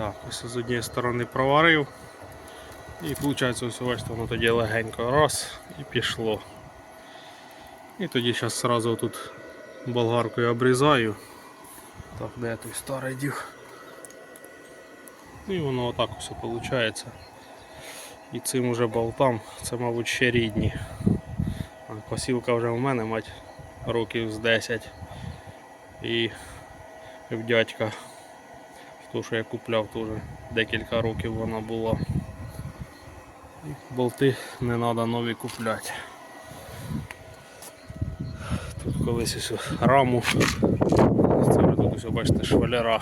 Так, ось з однієї сторони проварив. І виходить, ось бачите, воно тоді легенько раз і пішло. І тоді зараз одразу тут болгаркою обрізаю. Так, де той старий дів? І воно отак ось виходить. І цим уже болтам, це, мабуть, ще рідні. А косілка вже в мене, мать, років з 10. І в дядька, ту, що я купляв, теж декілька років вона була. Болти не треба нові купляти. Тут колись ось раму. Це вже тут ось бачите шваляра.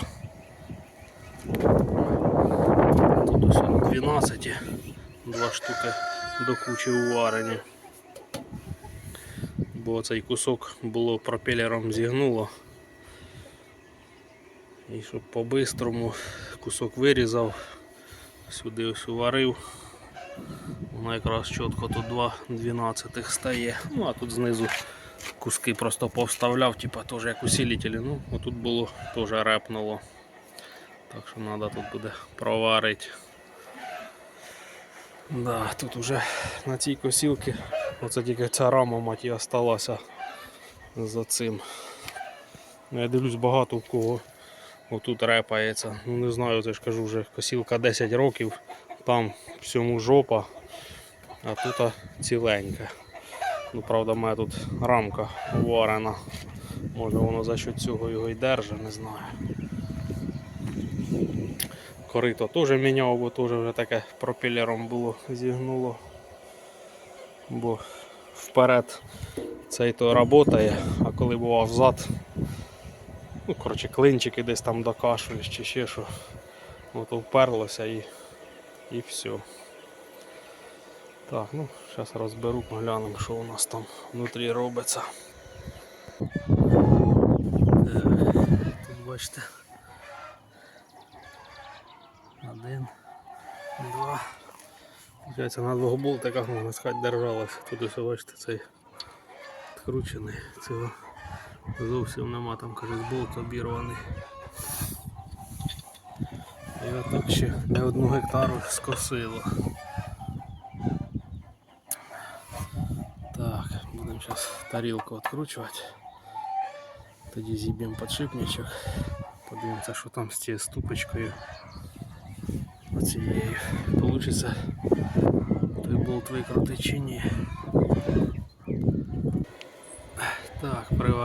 Тут ось 12, два штуки до кучі уварені. Бо цей кусок було пропелером зігнуло. І щоб по-бистрому кусок вирізав, сюди ось уварив. Воно якраз чітко тут два 12 стає. Ну а тут знизу куски просто повставляв, типа теж як усилителі. Ну, отут було теж репнуло. Так що треба тут буде проварити. Да, тут уже на цій косілці оце тільки ця рама мать і осталася за цим. Ну, Я дивлюсь багато у кого отут репається. Ну не знаю, це ж кажу вже косілка 10 років, там всьому жопа, а тут ціленька. Ну, правда, в мене тут рамка варена. Може воно за що цього його й держить, не знаю. Корито теж міняв, бо теж вже таке пропелером було зігнуло. Бо вперед цей то працює, а коли бував взад, ну, коротше, клинчики десь там докашуєш чи ще що, от вперлося і, і все. Так, ну, зараз розберу, поглянемо, що у нас там внутрі робиться. Тут бачите. Один, два. Получається, на двох болтиках можна сказати держалося. Тут ось бачите цей відкручений. Цього зовсім нема, там каже болт обірваний. І отак ще не одну гектару скосило. Так, будемо зараз тарілку відкручувати. Тоді зіб'ємо підшипничок. Подивимося, що там з цією ступочкою. Оцією. Получиться той болт викрути чи ні.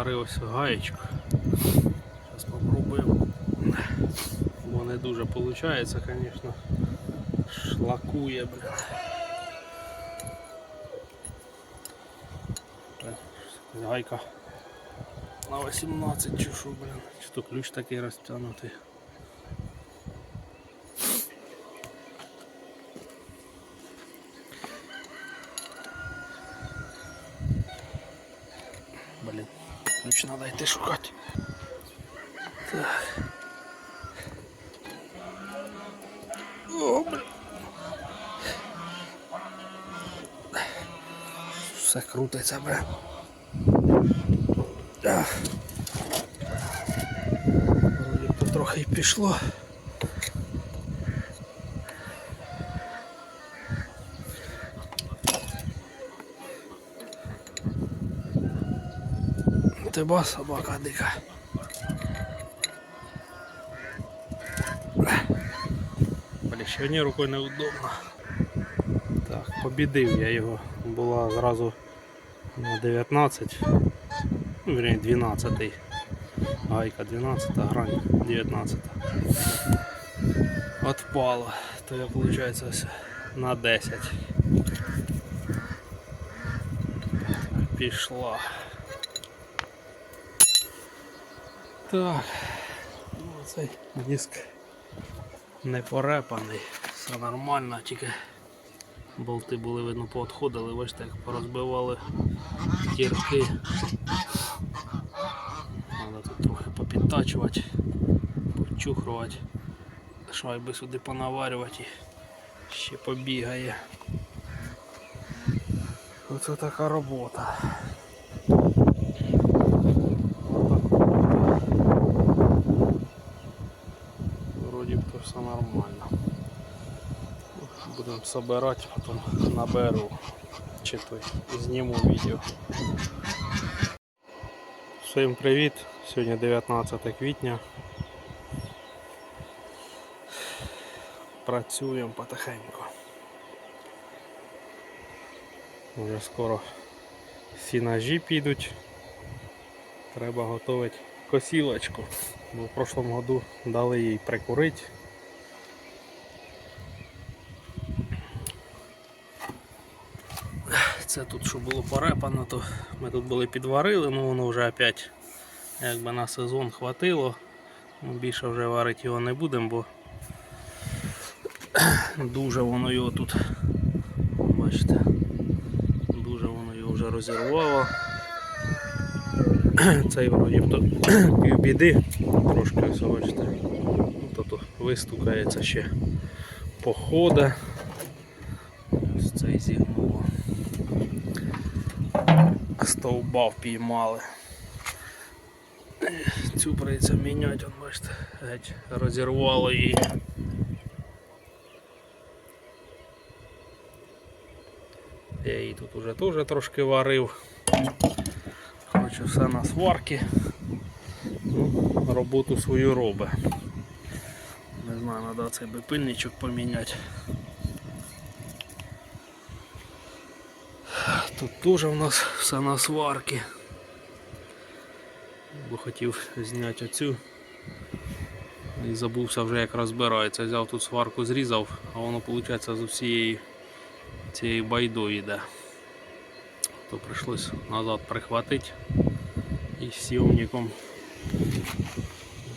Приварився гаєчку. Зараз спробуємо. Бо не дуже виходить, звісно. Шлакує, блін. Гайка на 18 чешу, блін. Чи то ключ такий розтягнутий. Блін, ключ треба йти шукати. Так. О, блін. Все крутиться, бля. Вроді потрохи трохи й пішло. Ти ба собака дика. Блін, ще однією рукою неудобно. Так, побідив я його. Була зразу на 19, ну, вернее 12. Гайка 12, грань 19. Отпала. То я виходить ось на 10. Пішла. Так. Ну, цей диск не порепаний. Все нормально, тільки болти були видно поотходили, бачите, як порозбивали кірки. Треба тут трохи попідтачувати, почухрувати, шайби сюди понаварювати ще побігає. Оце така робота. вроді б то все нормально. Ну, Будемо собирати, потім наберу чи той зніму відео. Всім привіт! Сьогодні 19 квітня. Працюємо потихеньку. Вже скоро всі ножі підуть. Треба готувати косілочку. Бо в прошлому году дали їй прикурити. Це тут що було порепано, то ми тут були підварили, ну воно вже опять якби на сезон хватило. Ну, Більше вже варити його не будемо, бо дуже воно його тут, бачите, дуже воно його вже розірвало. Цей вроді б то півбіди, трошки ось бачите. Ну, тут вистукається ще похода. Ось цей зігнуло. Стовба впіймали. Цю прийдеться міняти, он, бачите, геть розірвало її. Я її тут уже теж трошки варив. Коротше, все на сварки. Ну, роботу свою робить. Не знаю, треба цей би пильничок поміняти. Тут теж у нас все на сварки. Бо хотів зняти оцю. І забувся вже як розбирається. Взяв тут сварку, зрізав, а воно виходить з усієї цієї байдої йде. То прийшлось назад прихватити і сівником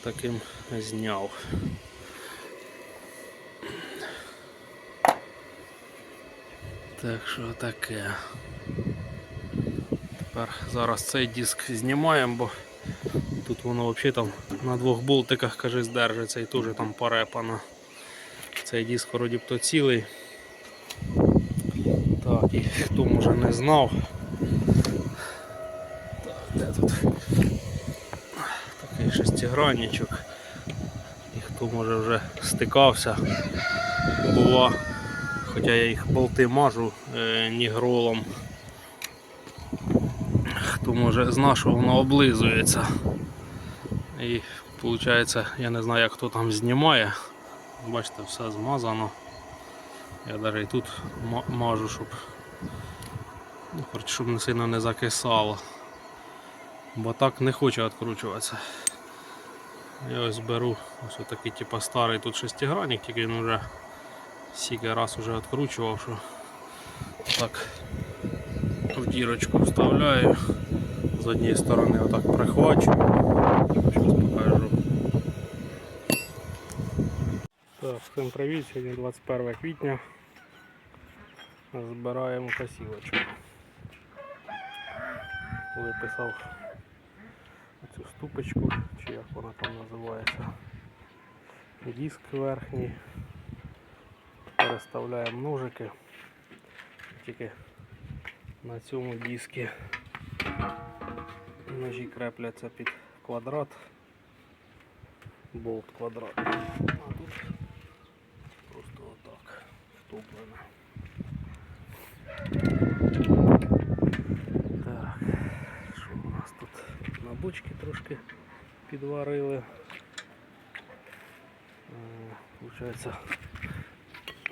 таким зняв. Так що таке. Тепер зараз цей диск знімаємо, бо тут воно взагалі там на двох болтиках каже здержиться і теж там порепано. Цей диск вроді б то цілий. Так, і хто може не знав. Так, де тут такий шестигранничок. І хто може вже стикався, бува, хоча я їх болти мажу е, нігролом. Хто може зна, що воно облизується. І виходить, я не знаю як хто там знімає. Бачите, все змазано. Я навіть і тут мажу, щоб, ну, щоб не сильно не закисало. Бо так не хоче відкручуватися. Я ось беру ось такий типу старий тут шестигранник, тільки він вже стільки раз вже відкручував, що так в дірочку вставляю. З однієї сторони отак прихвачу. Зараз покажу. Так, всім привіт, сьогодні 21 квітня. Збираємо косілочку. Виписав цю ступочку, чи як вона там називається. Диск верхній. Переставляємо ножики. Тільки на цьому дискі ножі крепляться під квадрат. Болт квадрат. А тут просто отак втоплено. Так, що у нас тут на бочки трошки підварили. Е, Получається,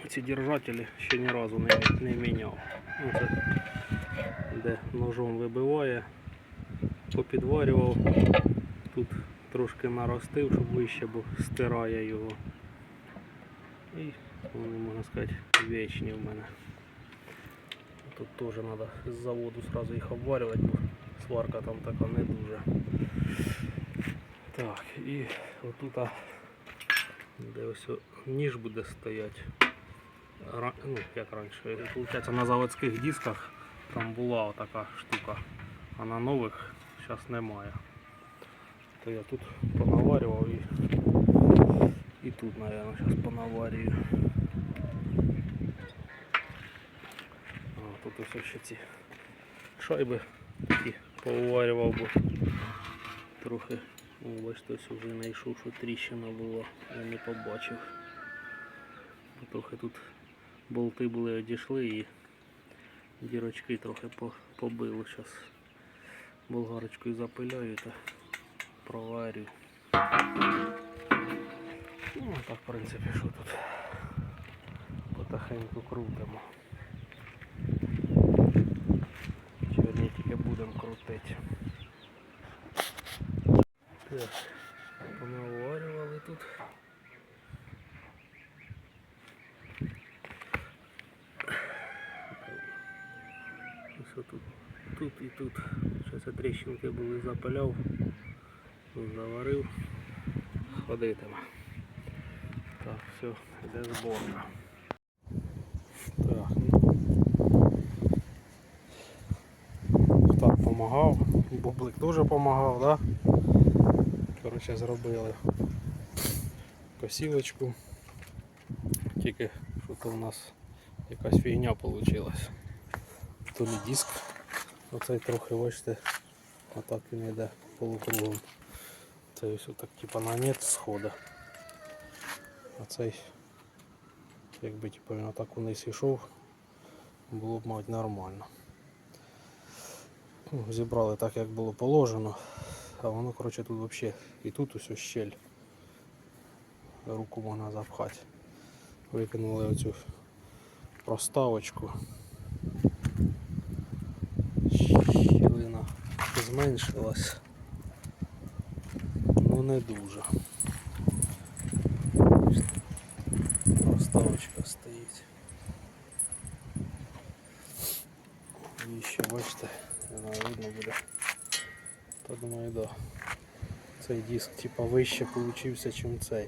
ці держателі ще ні разу не, не міняв. Ну, це де ножом вибиває, Попідварював, тут трошки наростив, щоб вище, бо стирає його. І вони, можна сказати, вічні в мене. Тут теж треба з заводу сразу їх обварювати, бо сварка там така не дуже. Так, і отут, де ось ніж буде стояти. Ра- Ну, як раніше, виходить, на заводських дисках там була така штука, а на нових зараз немає. То я тут понаварював і, і тут, мабуть, зараз понаварюю. Тут ось ще ці шайби такі поварював, бо трохи О, бачите, ось вже знайшов, що тріщина була, я не побачив. Трохи тут болти були одійшли і дірочки трохи по- побили. Зараз болгарочкою запиляю та проварю. Ну, так, в принципі, що тут потихеньку крутимо. Сьогодні тільки будемо крутити. Так, понаварювали тут. Ось тут, тут і тут. Зараз тріщинки були запиляв, заварив, ходитиме. Так, все, йде зборка. Так. Так, помагав. Бублик теж помагав, да? Коротше, зробили косілочку. Тільки що то у нас якась фігня вийшла. То не диск. Оцей трохи, бачите, отак він йде полукругом. Це ось отак типа на нет схода. А цей, якби типу, він отак униз йшов, було б мабуть нормально. Ну, Зібрали так, як було положено, а воно, коротше, тут взагалі і тут ось щель. Руку можна запхати. Викинули оцю проставочку. Щілина зменшилась. Ну не дуже. Проставочка стоїть. І ще бачите, знаю, видно буде. Та думаю, да. Цей диск типа вище получився, чим цей.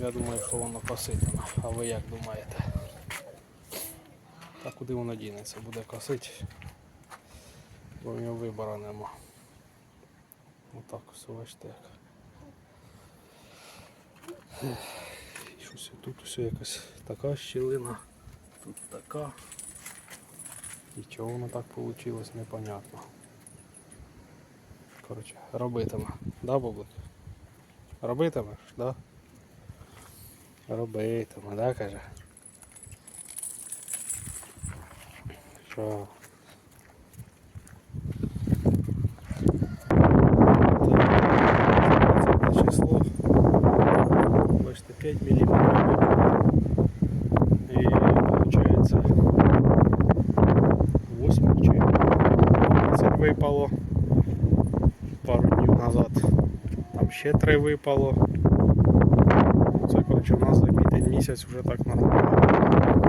Я думаю, що воно коситиме. А ви як думаєте? Куди воно дінеться? Буде косити, бо в нього вибору нема. Отак все бачите як. Щось тут все якась така щілина, тут така. І чого воно так вийшло, непонятно. Коротше, робитиме. Да, Бублик? Робитимеш, да? Робитиме, да, каже? Що? Так, це число. Бачите, 5 мм. І виходить 8 чи 12 випало пару днів назад. Там ще 3 випало. Це коротше у нас за квітень місяць вже так нормально.